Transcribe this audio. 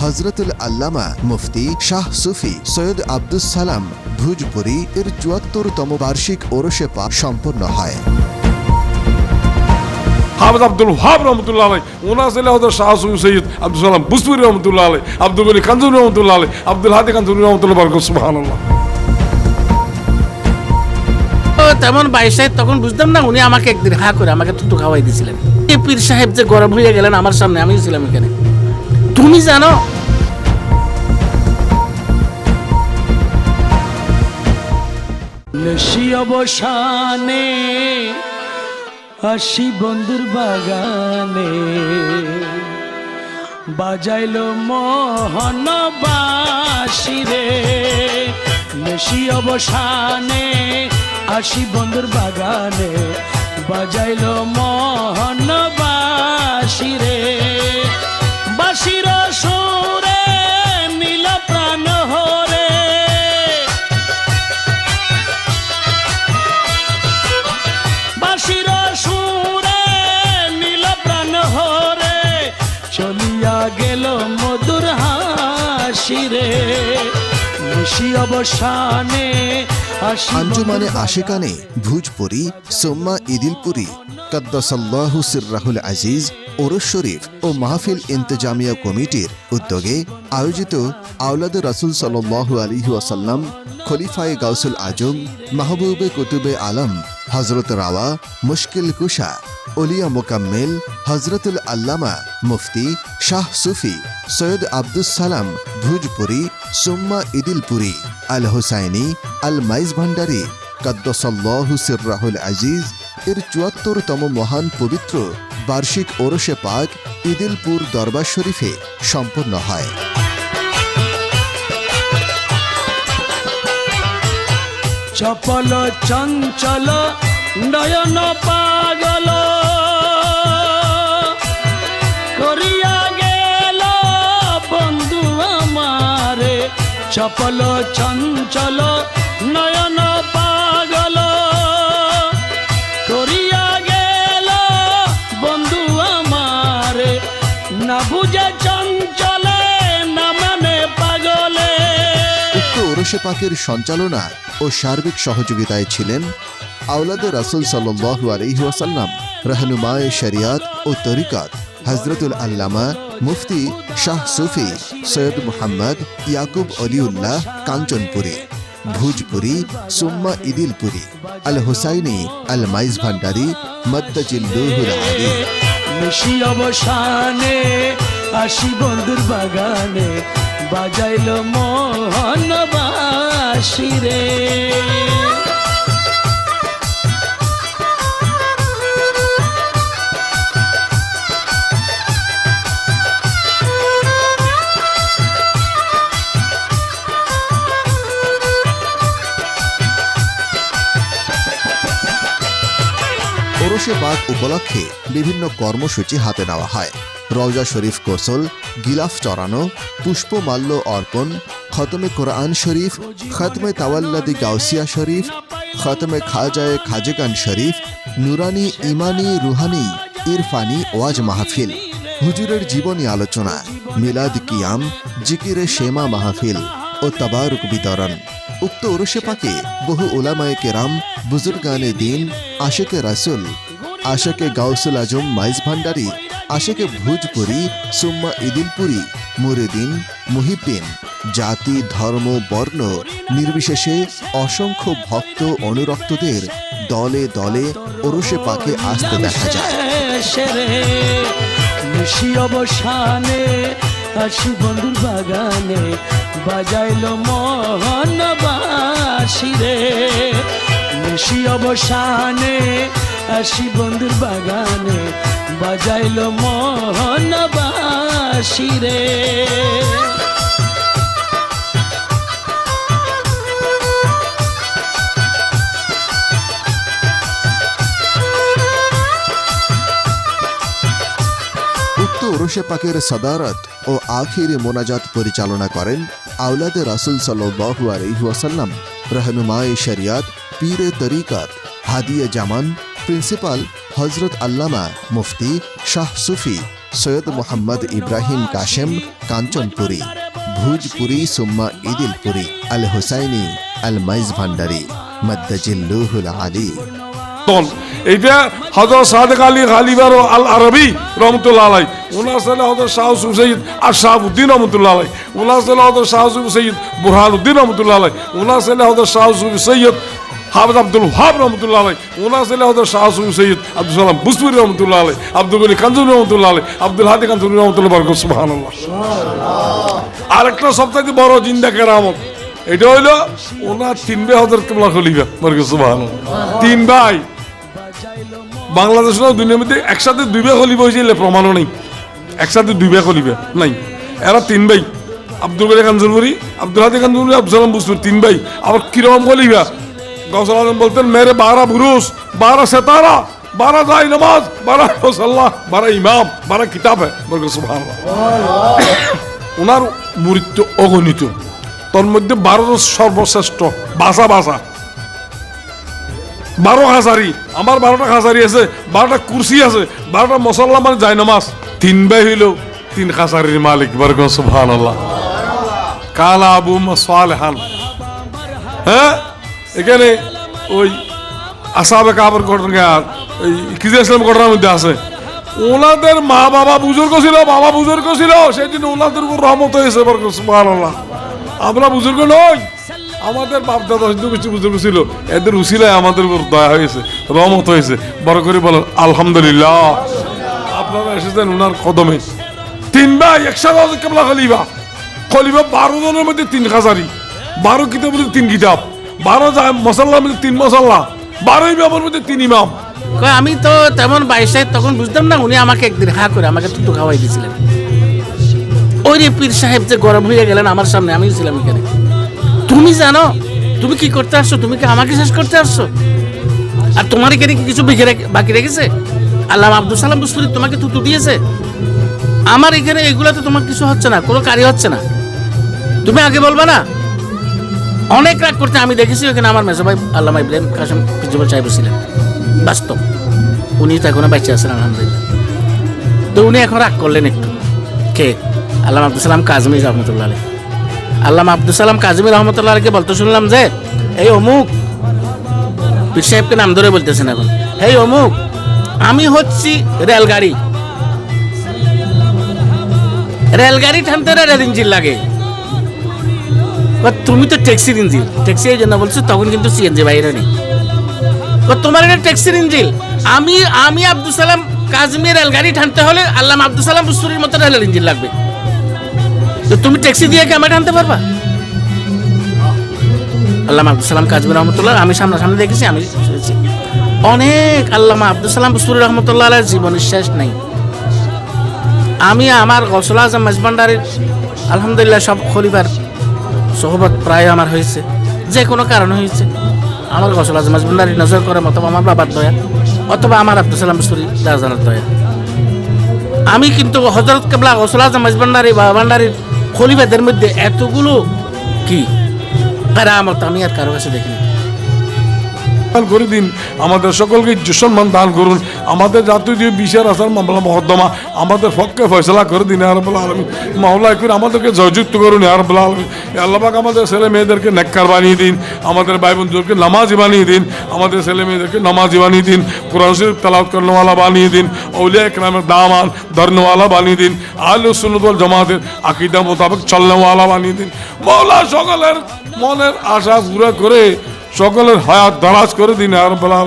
হজরতুল আল্লামা মুফতি শাহ সুফি সৈয়দ আব্দুস সালাম ভুজপুরি এর চুয়াত্তরতম বার্ষিক ওরসে পা সম্পন্ন হয়। হাফেজ আব্দুল ওহাব রহমতুল্লাহ আলাই ওনার ছেলে হতো শাহ সুফি সৈয়দ আব্দুল সালাম বুসপুরি রহমতুল্লাহ আলাই আব্দুল গনি কাঞ্জুরি রহমতুল্লাহ আলাই আব্দুল হাদি কাঞ্জুরি রহমতুল্লাহ বরকত সুবহানাল্লাহ। তেমন বাইশে তখন বুঝতাম না উনি আমাকে একদিন হা করে আমাকে থুতু খাওয়াই দিয়েছিলেন এই পীর সাহেব যে গরম হয়ে গেলেন আমার সামনে আমি ছিলাম এখানে। তুমি জানো? নসি অবসানে আসি বন্ধুর বাগানে বাজাইলো মোহন বাসি রে। নসি অবসানে আসি বন্ধুর বাগানে বাজাইলো মোহন বাসি রে বাসির সুরে নীল প্রাণ হরে। বাসির সুরে নীল প্রাণ হরে। চলিয়া গেল মধুর হাসিরে। নিশি অবসানে আসি আঞ্জুমানে আশেকানে ভুজপুরি সোম্মা ইদিলপুরি কদ্দাসাল্লাহু সিররাহুল আজিজ ওরস শরীফ ও মাহফিল ইন্তজামিয়া কমিটির উদ্যোগে আয়োজিত আওলাদ রাসুল সাল্লাল্লাহু আলী ওয়াসাল্লাম খলিফায়ে গাউসুল আজম মাহবুবে কুতুবে আলম হজরত রাওয়া মুশকিল কুশা ওলিয়া মোকাম্মেল হজরতুল আল্লামা মুফতি শাহ সুফি, সৈয়দ আব্দুস সালাম ভুজপুরি, সুম্মা ইদিলপুরি, আল হুসাইনি, আল মাইজ ভান্ডারি, কদ্দসাল্লাহু সিররাহুল আজিজ, এর চুয়াত্তরতম মহান পবিত্র বার্ষিক ওরসে পাক ইদিলপুর দরবার শরীফে সম্পন্ন হয়। চপল চঞ্চল, নয়ন পাগল। করিয়া গেল বন্ধু আমারে চপল চঞ্চল, নয়ন পাগল। করিয়া গেল বন্ধু আমারে, না বুঝে চঞ্চলে, না মানে পাগলে। উক্ত ওরসে পাকের সঞ্চালনা ও সার্বিক সহযোগিতায় ছিলেন আওলাদ রাসুল সাল্লাল্লাহু আলাইহি ওয়াসাল্লাম, রহনুমায় শরিয়াত ও তরিকাত হজরতুল আল্লামা মুফতি শাহ সুফি সৈয়দ মুহাম্মদ ইয়াকুব অলিউল্লাহ কাঞ্চনপুরী, ভুজপুরি সুম্মা ইদিলপুরি, আল হুসাইনি আল মাইজ ভান্ডারি মদ্দাজিল্লুহুল অবসানে আসি বন্ধুর বাগানে বাজাইলো মোহন বাসি রে উপলক্ষে বিভিন্ন কর্মসূচি হাতে নেওয়া হয়। রওজা শরীফ কোসল গিলাফ চড়ানো, পুষ্পমাল্য অর্পণ খতমে কোরআন শরীফ, খতমে তাওয়াল্লাদি গাউসিয়া শরীফ, খতমে খাজায়ে খাজেগান শরীফ, নুরানি, ইমানি, রুহানি, ইরফানি, ওয়াজ মাহফিল, হুজুরের জীবনী আলোচনা, মিলাদ কিয়াম, জিকিরে শেমা মাহফিল ও তাবারুক বিতরণ। উক্ত ওরসে পাকে বহু ওলামায়ে কেরাম, বুজুর্গানে দিন, আশেকে রাসুল, আশেকে গাউসুল আজম মাইজ ভান্ডারি, আশেকে ভুজপুরি, সুম্মা ইদিলপুরি, মুরিদিন, মুহিদ্দিন জাতি, ধর্ম, বর্ণ নির্বিশেষে অসংখ্য ভক্ত অনুরক্তদের দলে দলে ওরসে পাকে আসতে দেখা যায়। অবসানে আসি বন্ধুর বাগানে, বাজাইলো মোহন রে। নিশি অবসানে আসি বন্ধুর বাগানে, বাজাইলো মোহন বাসি রে। উক্ত পাকের সদারত ও আখির মোনাজাত পরিচালনা করেন আওলাদে রাসুল সাল্লাল্লাহু আলাইহি ওয়াসাল্লাম। রহনুমায়ে শরিয়াত, পীরে তরিকাত, হাদিয়ে জামান, প্রিন্সিপাল হজরত আল্লামা মুফতি শাহ সুফি, সৈয়দ মোহাম্মদ ইব্রাহিম কাশেম কাঞ্চনপুরী, ভুজপুরি সুম্মা ইদিলপুরি আল হুসাইনি আল মাইজ ভান্ডারি মদ্দাজিল্লুহুল আলী। তন এইটা হজরত সাদেক আলী গালিবার ও আল আরবি রহমতুল্লাহ আলাই ওনার ছেলে হজরত শাহ হুসুফ সৈয়দ আর শাহাবুদ্দিন রহমতুল্লাহ আলাই ওনার ছেলে হজরত শাহ হুসুফ সৈয়দ বুরহানুদ্দিন রহমতুল্লাহ আলাই ওনার ছেলে হজরত শাহ সৈয়দ হাফিজ আব্দুল হাব রহমতুল্লাহ আলাই ওনার ছেলে হজরত শাহ হুসুফ সৈয়দ আব্দুল সালাম বুসপুরি রহমতুল্লাহ আলাই আব্দুল গনি কাঞ্জুর রহমতুল্লাহ আলাই আব্দুল হাদি কাঞ্জুর রহমতুল্লাহ বরকত সুবহানাল্লাহ। আরেকটা সবথেকে বড় জিন্দা কেরামত এটা হইল ওনার তিন ভাই হজরত কেবলা খলিফা বরকত সুবহানাল্লাহ। তিন ভাই। বাংলাদেশ দুনিয়ার মধ্যে একসাথে দুই ভাই খলিফা হয়েছিল প্রমাণও নেই। একসাথে দুই ভাই খলিফা নাই। এরা তিন ভাই, আব্দুল বারি কাঞ্জুরপুরি আব্দুল হাদি কাঞ্জুরপুরি আব্দুল বুসপুর তিন ভাই। আবার কীরকম খলিফা গৌসল আজম বলতেন, মেরে বারা বুরুস বারা সেতারা, বারা যাই নামাজ, বারা রসাল্লাহ, বারা ইমাম, বারা কিতাব হ্যাঁ ওনার মৃত্য অগণিত। তোর মধ্যে বারো সর্বশ্রেষ্ঠ, বাসা বাসা। বারো হাজারি। আমার বারোটা হাজারি আছে, বারোটা কুরসি আছে, বারোটা মশলা মানে যায় নামাজ তিন ভাই হইল, তিন হাজারির মালিক বরক সুবহান আল্লাহ কালা আবু সালেহান। হ্যাঁ? এখানে ওই আসাবে কাপড় ঘটনা ওই কিজে ইসলাম ঘটনার মধ্যে আছে। ওনাদের মা বাবা বুজুর্গ ছিল, বাবা বুজুর্গ ছিল জন্য ওনাদের উপর রহমত হয়েছে বরক সুবহান আল্লাহ আমরা বুজুর্গ নই। আমাদের বাপ দাদা হিন্দু কিছু বুজুর্গ ছিল এদের উসিলায় আমাদের উপর দয়া হয়েছে, রহমত হয়েছে। বড় করে বলেন আলহামদুলিল্লাহ। আপনারা এসেছেন ওনার কদমে। তিন ভাই, একসাথে কেবলা খলিফা। খলিফা বারো জনের মধ্যে তিন হাজারি বারো কিতাবের মধ্যে তিন কিতাব। বারো মশাল্লার মধ্যে তিন মশাল্লা। বারো ইমামের মধ্যে তিন ইমাম। আমি তো তেমন বাইশ তখন বুঝতাম না, উনি আমাকে একদিন হা করে আমাকে তুতু খাওয়াই দিয়েছিলেন। ওই রে পীর সাহেব যে গরম হয়ে গেলেন আমার সামনে, আমিও ছিলাম এখানে। তুমি জানো, তুমি কি করতে আসছো? তুমি কি আমাকে শেষ করতে আসছো? আর তোমার এখানে কি কিছু বাকি রেখেছে? আল্লাহ আব্দুল সালাম বুসপুরি তোমাকে তুতু দিয়েছে। আমার এখানে এগুলাতে তোমার কিছু হচ্ছে না, কোনো কারি হচ্ছে না। তুমি আগে বলবা না? অনেক রাগ করতে আমি দেখেছি ওখানে আমার মেজো ভাই, আল্লামা ইব্রাহিম কাসম প্রিন্সিপাল সাহেব ছিলেন। বাস্তব। উনি তো এখনও বেঁচে আছেন, আলহামদুলিল্লাহ। তো উনি এখন রাগ করলেন একটু। কে? আল্লাহ আব্দুল সালাম কাজমি রহমতুল্লাহ আলী আল্লাহ আব্দুল সালাম কাজমি রহমতুল্লাহ আলীকে বলতে শুনলাম যে, এই অমুক। পীর সাহেবকে নাম ধরে বলতেছেন এখন। এই অমুক, আমি হচ্ছি রেলগাড়ি। রেলগাড়ি টানতে রেল ইঞ্জিন লাগে। তুমি তো ট্যাক্সির ইঞ্জিন ট্যাক্সি এই জন্য বলছো, তখন কিন্তু সিএনজি বাইরে নেই। তোমার এটা ট্যাক্সির ইঞ্জিন আমি আমি আব্দুল সালাম কাজমির রেলগাড়ি টানতে হলে আল্লাহ আব্দুল সালাম বুস্তুরির মতো রেলের ইঞ্জিন লাগবে। তো তুমি ট্যাক্সি দিয়ে কি আমার টানতে পারবা? আল্লাহ আব্দুল সালাম কাজমির রহমতুল্লাহ, আমি সামনাসামনি দেখেছি, আমি অনেক আল্লামা আব্দুল সালাম বুস্তুরি রহমতুল্লাহ জীবনের শেষ নাই। আমি আমার গসলা আজম মেজবান্ডারের আলহামদুলিল্লাহ সব খলিফার সহবত প্রায় আমার হয়েছে, যে কোনো কারণে হয়েছে। আমার গসল আজম আজমুল্লাহর নজর করে অথবা আমার বাবার দয়া, অথবা আমার আব্দুল সালাম সুরি দাজানের দয়া। আমি কিন্তু হজরত কেবলা গসল আজম আজমান্ডারি বা ভান্ডারির খলিফাদের মধ্যে এতগুলো কি? কারামত আমি আর কারও কাছে দেখিনি। দান করে দিন। আমাদের সকলকে সম্মান দান করুন। আমাদের জাতীয় বিচার আসার মামলা মহদ্দমা, আমাদের পক্ষে ফয়সলা করে দিন আরবুল্লাহ আলমী মাওলা করে আমাদেরকে জয়যুক্ত করুন আরবুল্লাহ আলমী আল্লাহবাক আমাদের ছেলে মেয়েদেরকে নেককার বানিয়ে দিন। আমাদের ভাই বন্ধুদেরকে নামাজি বানিয়ে দিন। আমাদের ছেলে মেয়েদেরকে নামাজি বানিয়ে দিন। কোরআন শরীফ তালাউত বানিয়ে দিন। অলিয়া ইকরামের দামান ধরনেওয়ালা বানিয়ে দিন। আলু সুন্নতুল জামাতের আকিদা মোতাবেক চলনেওয়ালা বানিয়ে দিন। মাওলা সকলের মনের আশা পুরা করে সকলের হায়াত দারাজ করে দিন আর বলা